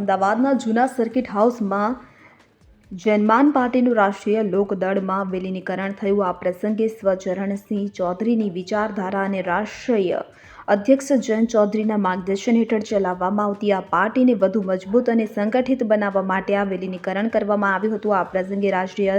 અમદાવાદના જૂના સર્કિટ હાઉસમાં જનમાન પાર્ટીનું રાષ્ટ્રીય લોકદળમાં વિલીનીકરણ થયું. આ પ્રસંગે સ્વચરણસિંહ ચૌધરીની વિચારધારા અને રાષ્ટ્રીય અધ્યક્ષ જયંત ચૌધરીના માર્ગદર્શન હેઠળ ચલાવવામાં આવતી આ પાર્ટીને વધુ મજબૂત અને સંગઠિત બનાવવા માટે આ વિલીનીકરણ કરવામાં આવ્યું હતું. આ પ્રસંગે રાષ્ટ્રીય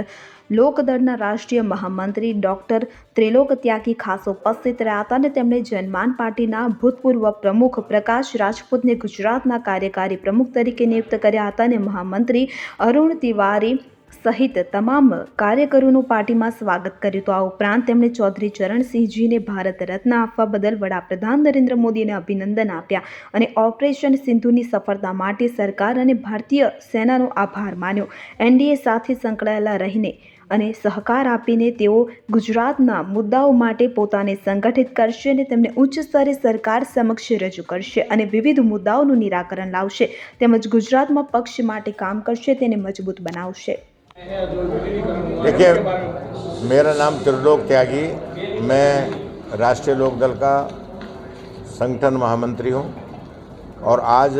લોકદળના રાષ્ટ્રીય મહામંત્રી ડોક્ટર ત્રિલોક ત્યાગી ખાસ ઉપસ્થિત રહ્યા હતા અને તેમણે જનમાન પાર્ટીના ભૂતપૂર્વ પ્રમુખ પ્રકાશ રાજપૂતને ગુજરાતના કાર્યકારી પ્રમુખ તરીકે નિયુક્ત કર્યા હતા અને મહામંત્રી અરુણ તિવારી સહિત તમામ કાર્યકરોનું પાર્ટીમાં સ્વાગત કર્યું. હતું આ ઉપરાંત તેમણે ચૌધરી ચરણસિંહજીને ભારત રત્ન આપવા બદલ વડાપ્રધાન નરેન્દ્ર મોદીને અભિનંદન આપ્યા અને ઓપરેશન સિંધુની સફળતા માટે સરકાર અને ભારતીય સેનાનો આભાર માન્યો. એનડીએ સાથે સંકળાયેલા રહીને અને સહકાર આપીને તેઓ ગુજરાતના મુદ્દાઓ માટે પોતાને સંગઠિત કરશે અને તેમને ઉચ્ચ સ્તરે સરકાર સમક્ષ રજૂ કરશે અને વિવિધ મુદ્દાઓનું નિરાકરણ લાવશે. તેમજ ગુજરાતમાં પક્ષ માટે કામ કરશે, તેને મજબૂત બનાવશે. देखिए, मेरा नाम त्रिलोक त्यागी, मैं राष्ट्रीय लोकदल का संगठन महामंत्री हूँ और आज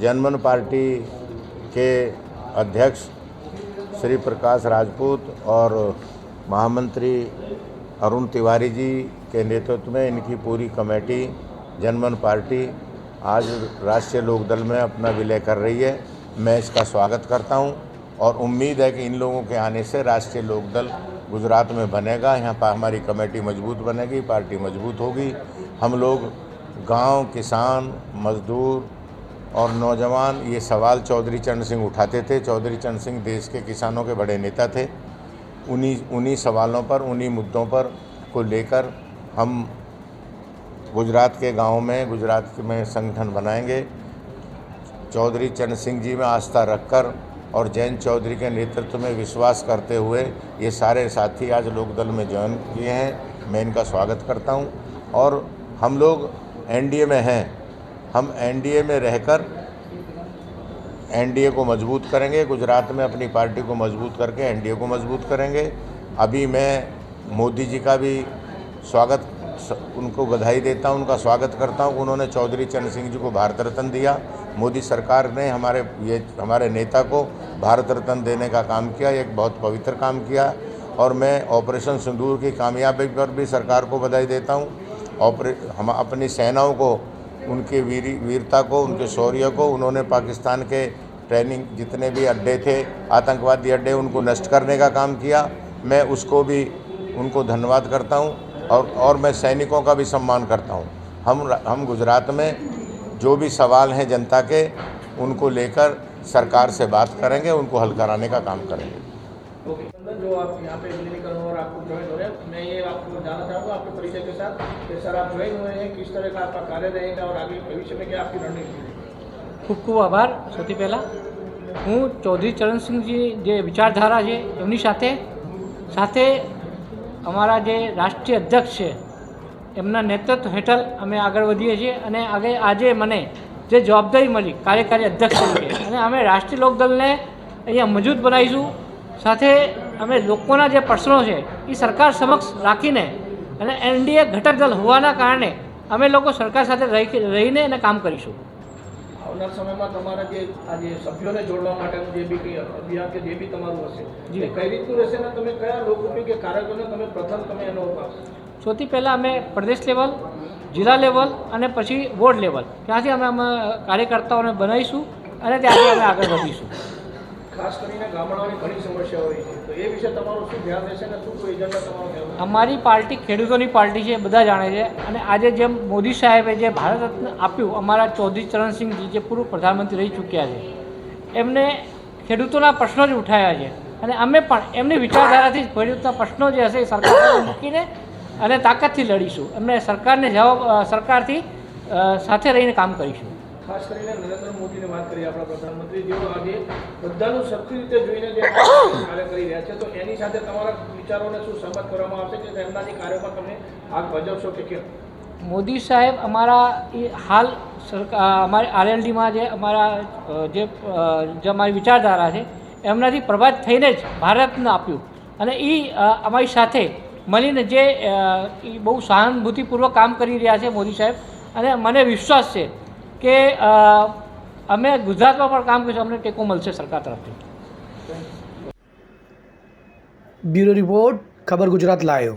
जनमन पार्टी के अध्यक्ष श्री प्रकाश राजपूत और महामंत्री अरुण तिवारी जी के नेतृत्व में इनकी पूरी कमेटी, जनमन पार्टी आज राष्ट्रीय लोकदल में अपना विलय कर रही है। मैं इसका स्वागत करता हूँ। और उम्मीद है कि इन लोगों के आने से राष्ट्रीय लोकदल गुजरात में बनेगा। यहाँ पर हमारी कमेटी मज़बूत बनेगी, पार्टी मज़बूत होगी। हम लोग गाँव, किसान, मजदूर और नौजवान, ये सवाल चौधरी चरण सिंह उठाते थे। चौधरी चरण सिंह देश के किसानों के बड़े नेता थे। उन्हीं उन्हीं सवालों पर, उन्हीं मुद्दों पर को लेकर हम गुजरात के गाँव में, गुजरात में संगठन बनाएँगे। चौधरी चरण सिंह जी में आस्था रखकर और जैन चौधरी के नेतृत्व में विश्वास करते हुए ये सारे साथी आज लोकदल में ज्वाइन किए हैं। मैं इनका स्वागत करता हूँ। और हम लोग एनडीए में हैं। हम एनडीए में रहकर एनडीए को मज़बूत करेंगे। गुजरात में अपनी पार्टी को मज़बूत करके एनडीए को मज़बूत करेंगे। अभी मैं मोदी जी का भी स्वागत उनको बधाई देता हूँ, उनका स्वागत करता हूँ। उन्होंने चौधरी चरण सिंह जी को भारत रत्न दिया। मोदी सरकार ने हमारे, ये हमारे नेता को भारत रत्न देने का काम किया, एक बहुत पवित्र काम किया। और मैं ऑपरेशन सिंदूर की कामयाबी पर भी सरकार को बधाई देता हूँ। ऑपरे, हम अपनी सेनाओं को, उनके वीर, वीरता को, उनके शौर्य को, उन्होंने पाकिस्तान के ट्रेनिंग, जितने भी अड्डे थे, आतंकवादी अड्डे, उनको नष्ट करने का काम किया। मैं उसको भी, उनको धन्यवाद करता हूँ। और और मैं सैनिकों का भी सम्मान करता हूँ हम हम गुजरात में जो भी सवाल हैं जनता के उनको लेकर सरकार से बात करेंगे उनको हल कराने का काम करेंगे ओके जो आप यहाँ पे विलीनीकरण और आपको ज्वाइन हो रहे हैं मैं ये आपको जानना चाहूँगा आपके परिचय के साथ कि सर आप ज्वाइन हुए हैं किस तरह का आपका कार्य रहेगा और आगे भविष्य में क्या आपकी रणनीति रहेगी ખૂબ ખૂબ આભાર સૌથી પહેલાં હું ચૌધરી ચરણસિંહજી જે વિચારધારા છે એમની સાથે સાથે અમારા જે રાષ્ટ્રીય અધ્યક્ષ છે, એમના નેતૃત્વ હેઠળ અમે આગળ વધીએ છીએ અને આગળ આજે મને જે જવાબદારી મળી કાર્યકારી અધ્યક્ષ તરીકે અને અમે રાષ્ટ્રીય લોકદળને અહીંયા મજબૂત બનાવીશું. સાથે અમે લોકોના જે પ્રશ્નો છે, એ સરકાર સમક્ષ રાખીને અને એનડીએ ઘટક દળ હોવાના કારણે અમે લોકો સરકાર સાથે રહી રહીને અને કામ કરીશું. આવનાર સમયમાં તમારા જે આ જે સભ્યોને જોડવા માટેનું જે બી કંઈ અભિયાન કે જે બી તમારું હશે જી. એ કઈ રીતનું રહેશે ને તમે કયા લોકઉપયોગી કાર્યક્રમને તમે પ્રથમ તમે એનો આપશો? સૌથી પહેલાં અમે પ્રદેશ લેવલ જિલ્લા લેવલ અને પછી વોર્ડ લેવલ. ત્યાંથી અમે અમે કાર્યકર્તાઓને બનાવીશું અને ત્યાંથી અમે આગળ વધીશું. ખાસ કરીને ગામડાઓની ઘણી સમસ્યા હોય છે. તો એ વિશે તમારું શું ધ્યાન રહેશે અને શું એજન્ડા તમારો? અમારી પાર્ટી ખેડૂતોની પાર્ટી છે બધા જાણે છે. અને આજે જેમ મોદી સાહેબે જે ભારત રત્ન આપ્યું, અમારા ચૌધરી ચરણસિંહજી, જે પૂર્વ પ્રધાનમંત્રી રહી ચૂક્યા છે, એમને ખેડૂતોના પ્રશ્નો જ ઉઠાવ્યા છે. અને અમે પણ એમની વિચારધારાથી ખેડૂતના પ્રશ્નો જે હશે એ સરકાર મૂકીને અને તાકાતથી લડીશું. એમને સરકારને જવાબ સરકારથી સાથે રહીને કામ કરીશું. ખાસ કરીને નરેન્દ્ર મોદીને વાત કરીએ આપણા પ્રધાનમંત્રી. જેઓ આજે બધાનું શક્તિ રીતે જોઈને જે કાર્ય કરી રહ્યા છે તો એની સાથે તમારા વિચારોને શું સંમત કરવામાં આવશે કે તેમના જે કાર્યોમાં તમે ભાગ ભજવશો કે કેમ? મોદી સાહેબ અમારા એ હાલ સરકાર અમારી આરએલડીમાં જે અમારા જે અમારી વિચારધારા છે એમનાથી પ્રભાવિત થઈને જ ભારતને આપ્યું. અને એ અમારી સાથે મળીને જે એ બહુ સહાનુભૂતિપૂર્વક કામ કરી રહ્યા છે મોદી સાહેબ. અને મને વિશ્વાસ છે કે અમે ગુજરાતમાં પણ કામ કરીશું, અમને ટેકો મળશે સરકાર તરફથી. બ્યુરો રિપોર્ટ, ખબર ગુજરાત લાયો